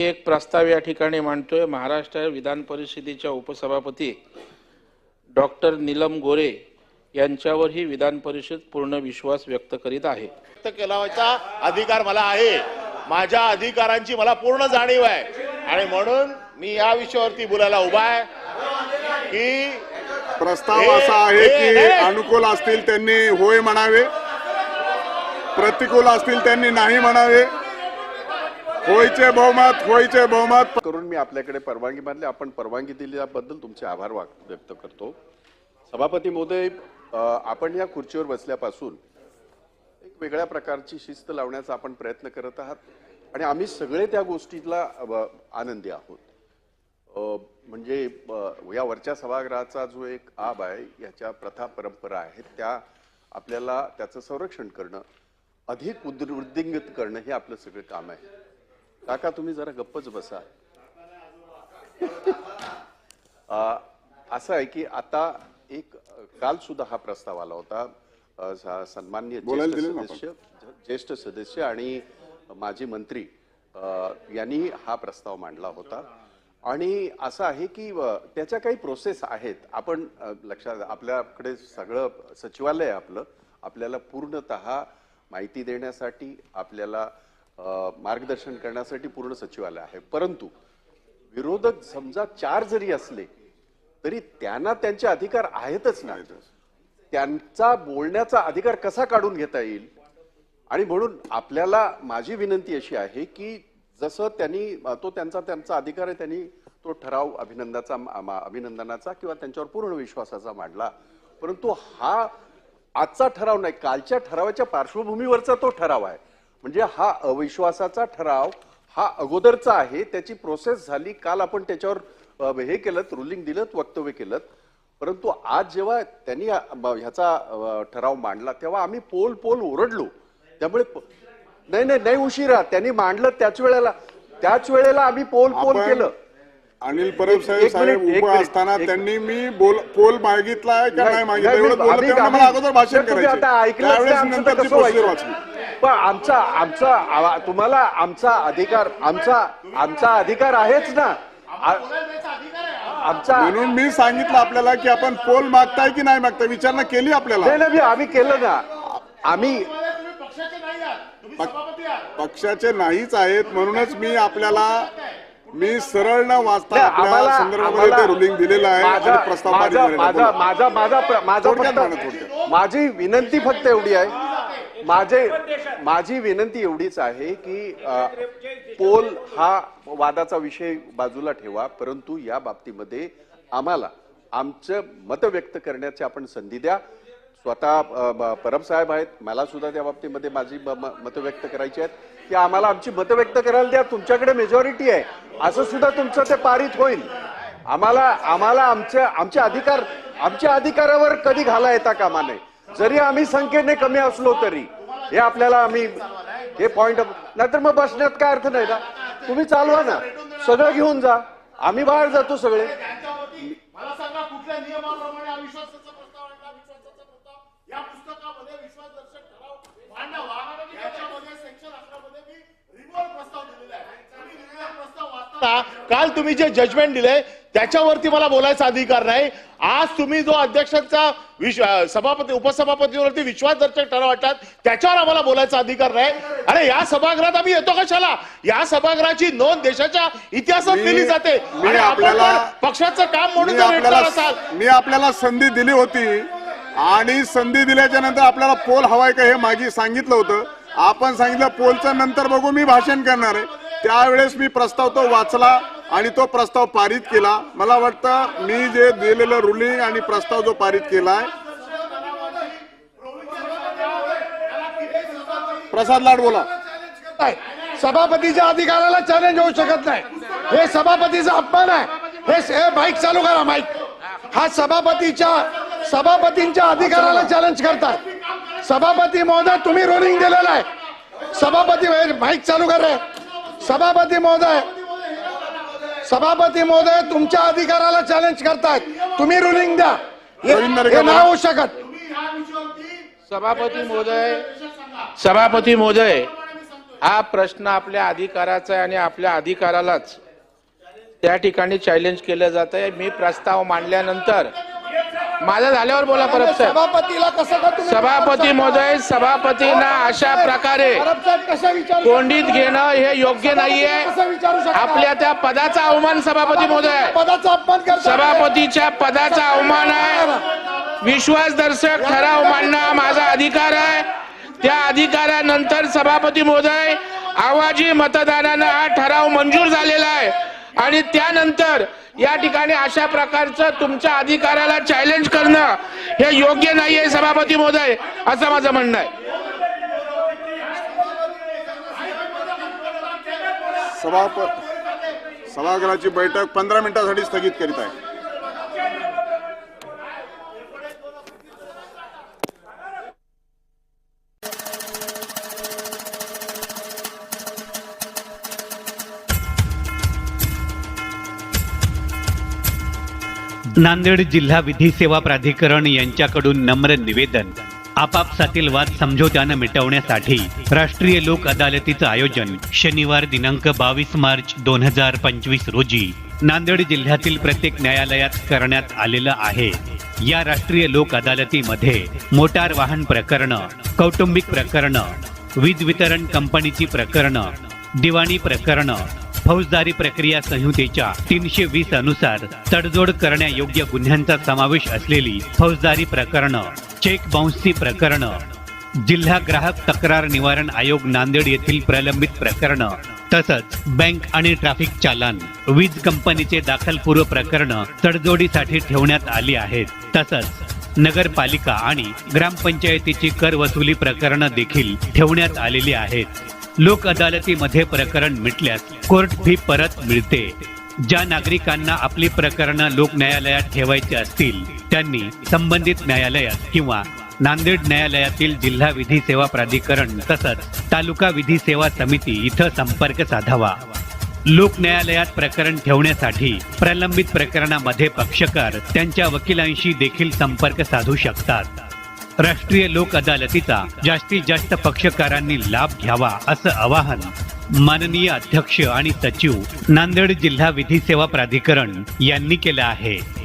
एक प्रस्ताव या ठिकाणी मांडतोय. महाराष्ट्र विधान परिषदेच्या उपसभापती डॉक्टर नीलम गोरे यांच्यावरही विधान परिषद पूर्ण विश्वास व्यक्त करीत आहे. व्यक्त केलाचा अधिकार मला आहे. माझ्या अधिकारांची मला पूर्ण जाणीव आहे. आणि म्हणून मी या विषयावरती बोलायला उभा आहे की प्रस्ताव असा आहे हे- की हे- अनुकूल असतील त्यांनी होय म्हणावे. प्रतिकूल असतील त्यांनी नाही म्हणावे. होयचे बहुमत होयचे बहुमत. करून मी आपल्याकडे परवानगी मानली. आपण परवानगी दिल्याबद्दल तुमचे आभार व्यक्त करतो. सभापती महोदय आपण या खुर्चीवर बसल्यापासून एक वेगळ्या प्रकारची शिस्त लावण्याचा आपण प्रयत्न करत आहात. आणि आम्ही सगळे त्या गोष्टीला आनंदी आहोत. म्हणजे या वरच्या सभागृहाचा जो एक आब आहे याच्या प्रथा परंपरा आहेत त्या आपल्याला त्याचं संरक्षण करणं अधिक उद्वृद्धिंगत करणं हे आपलं सगळं काम आहे. काका तुम्ही जरा गप्पच बसा. असं आहे की आता एक काल सुद्धा हा प्रस्ताव आला होता. अ, स- सन्माननीय बोलायला ज्येष्ठ दिलं ना आपण? सदस्य ज्येष्ठ सदस्य आणि माजी मंत्री यांनी हा प्रस्ताव मांडला होता. आणि असं आहे की त्याच्या काही प्रोसेस आहेत. आपण लक्षात आपल्याकडे सगळं सचिवालय आपलं. आपल्याला पूर्णतः माहिती देण्यासाठी आपल्याला मार्गदर्शन करण्यासाठी पूर्ण सचिवालय आहे. परंतु विरोधक समजा चार जरी असले तरी त्यांना त्यांचे अधिकार आहेतच नाही त्यांचा बोलण्याचा अधिकार कसा काढून घेता येईल? आणि म्हणून आपल्याला माझी विनंती अशी आहे की जसं त्यांनी तो त्यांचा त्यांचा अधिकार आहे त्यांनी तो ठराव अभिनंदाचा मा- अभिनंदनाचा किंवा त्यांच्यावर पूर्ण विश्वासाचा मांडला. परंतु हा आजचा ठराव नाही कालच्या ठरावाच्या पार्श्वभूमीवरचा तो ठराव आहे. म्हणजे हा अविश्वासाचा ठराव हा अगोदरचा आहे त्याची प्रोसेस झाली काल आपण त्याच्यावर हे केलं रुलिंग दिलं वक्तव्य केलं. परंतु आज जेव्हा त्यांनी ह्याचा ठराव मांडला तेव्हा आम्ही पोल पोल ओरडलो. त्यामुळे नाही नाही नाही उशिरा. त्यांनी मांडलं त्याच वेळेला त्याच वेळेला आम्ही पोल पोल केलं. अनिल परब साहेब साहेब उभं असताना त्यांनी मी बोल पोल मागितलाय का नाही मागितलं? एवढं तेव्हा मला अगोदर भाषण करायचं. त्यावेळेस प्रोसिजर? वाचली. पण आमचा आमचा आवा- तुम्हाला आमचा अधिकार आमचा आमचा अधिकार आहेच ना. आ- आमचा म्हणून मी सांगितलं आपल्याला की आपण पोल मागताय की नाही मागताय? विचारणा केली आपल्याला? नाही नाही आम्ही केलं ना. आम्ही पक्षाचे नाहीच आहेत म्हणूनच मी आपल्याला मी सरळ न वाचता आपल्या संदर्भामध्ये रुलिंग दिलेलं आहे आणि प्रस्ताव पारित माझा झालेला आहे. माझा. माझा माझा प्र- माझा थोडक्यात फक्त- म्हणा, थोडक्यात. माझी विनंती फक्त एवढी आहे माझे माझी विनंती एवढीच आहे की अ, पोल हा वादाचा विषय बाजूला ठेवा परंतु या बाबतीमध्ये आम्हाला आमचं मत व्यक्त करण्याची आपण संधी द्या स्वतः परमसाहेब आहेत. मला सुद्धा त्या बाबतीमध्ये माझी मतं व्यक्त करायची आहेत. की आम्हाला आमची मतं व्यक्त करायला द्या. तुमच्याकडे मेजॉरिटी आहे. असं सुद्धा तुमचं ते पारित होईल. आम्हाला आम्हाला आमच्या आमचे अधिकार आमच्या अधिकारावर कधी घाला येता कामा नये. जरी आम्ही संख्येने कमी असलो तरी हे आपल्याला आम्ही हे पॉइंट नाहीतर मग बसण्यात काय अर्थ नाही ना? तुम्ही चालवा ना. सगळं घेऊन जा. आम्ही बाहेर जातो सगळे मला सांगा कुठल्या नियमाप्रमाणे अविश्वासाचा प्रस्ताव आणला विश्वासाचा प्रस्ताव या पुस्तकामध्ये विश्वासदर्शक ठराव मांडावा त्याच्यामध्ये सेक्शन अकरा मध्ये मी रिव्हॉल्व प्रस्ताव दिलेला आहे तुम्ही revolve वाचताना काल तुम्ही जे जजमेंट दिले त्याच्यावरती मला बोलायचा अधिकार नाही. आज तुम्ही जो अध्यक्षांचा विश्व सभापती उपसभापतीवरती विश्वासदर्शक ठराव वाटतात त्याच्यावर आम्हाला बोलायचा अधिकार नाही. अरे या सभागृहात आम्ही येतो कशाला? या सभागृहाची नोंद देशाच्या इतिहासात केली जाते. आणि आपण आपल्याला- पक्षाचं काम म्हणून जर असाल मी आपल्याला संधी दिली होती. आणि संधी दिल्याच्या नंतर आपल्याला पोल हवाय का हे मागे सांगितलं होतं. आपण सांगितलं पोलचं नंतर बघू मी भाषण करणार आहे. त्यावेळेस मी प्रस्ताव तो वाचला आणि तो प्रस्ताव पारित केला. मला वाटतं मी जे दिलेलं रुलिंग आणि प्रस्ताव जो पारित केलाय प्रसाद लाड बोला. सभापतीच्या अधिकाराला चॅलेंज होऊ शकत नाही. हे सभापतीचा अपमान आहे. हे बाईक माईक चालू करा माईक हा सभापतीच्या सभापतींच्या अधिकाराला चॅलेंज करतात. सभापती महोदय तुम्ही रोलिंग दिलेला आहे. सभापती माईक चालू करा सभापती महोदय सभापती महोदय तुमच्या अधिकाराला चॅलेंज करतायत. तुम्ही रुलिंग द्या. हे नाही होऊ शकत. सभापती महोदय सभापती महोदय हा प्रश्न आपल्या अधिकाराचा आहे आणि आपल्या अधिकारालाच. त्या ठिकाणी चॅलेंज केलं जात आहे मी प्रस्ताव मांडल्यानंतर माझं झाल्यावर बोला परब साहेब. सभापती महोदय सभापतींना अशा प्रकारे कोंडीत घेणं हे योग्य नाहीये. आपल्या त्या पदाचा अवमान सभापती महोदय. पदाचा अपमान करता सभापतीच्या पदाचा अवमान आहे. विश्वासदर्शक ठराव मांडणं माझा अधिकार आहे. त्या अधिकारानंतर सभापती महोदय आवाजी मतदानानं हा ठराव मंजूर झालेला आहे. आणि त्यानंतर या ठिकाणी अशा प्रकारचं तुमच्या अधिकाराला चॅलेंज करणं हे योग्य नाहीये सभापती महोदय. असं माझं म्हणणं आहे. सभापती सभागृहाची बैठक पंधरा मिनिटांसाठी स्थगित करीत आहे. नांदेड जिल्हा विधी सेवा प्राधिकरण यांच्याकडून नम्र निवेदन. आपापसातील वाद समझोत्यानं मिटवण्यासाठी राष्ट्रीय लोक अदालतीचं आयोजन शनिवार दिनांक बावीस मार्च दोन हजार पंचवीस रोजी नांदेड जिल्ह्यातील प्रत्येक न्यायालयात करण्यात आलेलं आहे. या राष्ट्रीय लोक अदालतीमध्ये मोटार वाहन प्रकरणं कौटुंबिक प्रकरणं वीज वितरण कंपनीची प्रकरणं दिवाणी प्रकरणं फौजदारी प्रक्रिया संहितेच्या तीनशे वीस अनुसार तडजोड करण्यायोग्य गुन्ह्यांचा समावेश असलेली फौजदारी प्रकरणं चेक बाउन्सची प्रकरणं जिल्हा ग्राहक तक्रार निवारण आयोग नांदेड येथील प्रलंबित प्रकरणं तसंच बँक आणि ट्रॅफिक चालन वीज कंपनीचे दाखलपूर्व प्रकरणं तडजोडीसाठी ठेवण्यात आली आहेत. तसंच नगरपालिका आणि ग्रामपंचायतीची कर वसुली प्रकरणं देखील ठेवण्यात आलेली आहेत. लोक अदालतीमध्ये प्रकरण मिटल्यास कोर्ट फी परत मिळते. ज्या नागरिकांना आपली प्रकरणं लोक न्यायालयात ठेवायची असतील त्यांनी संबंधित न्यायालयात किंवा नांदेड न्यायालयातील जिल्हा विधी सेवा प्राधिकरण तसंच तालुका विधी सेवा समिती इथं संपर्क साधावा. लोक न्यायालयात प्रकरण ठेवण्यासाठी प्रलंबित प्रकरणामध्ये पक्षकार त्यांच्या वकिलांशी देखील संपर्क साधू शकतात. राष्ट्रीय लोक अदालतीचा जास्तीत जास्त पक्षकारांनी लाभ घ्यावा असं आवाहन माननीय अध्यक्ष आणि सचिव नांदेड जिल्हा विधी सेवा प्राधिकरण यांनी केलं आहे.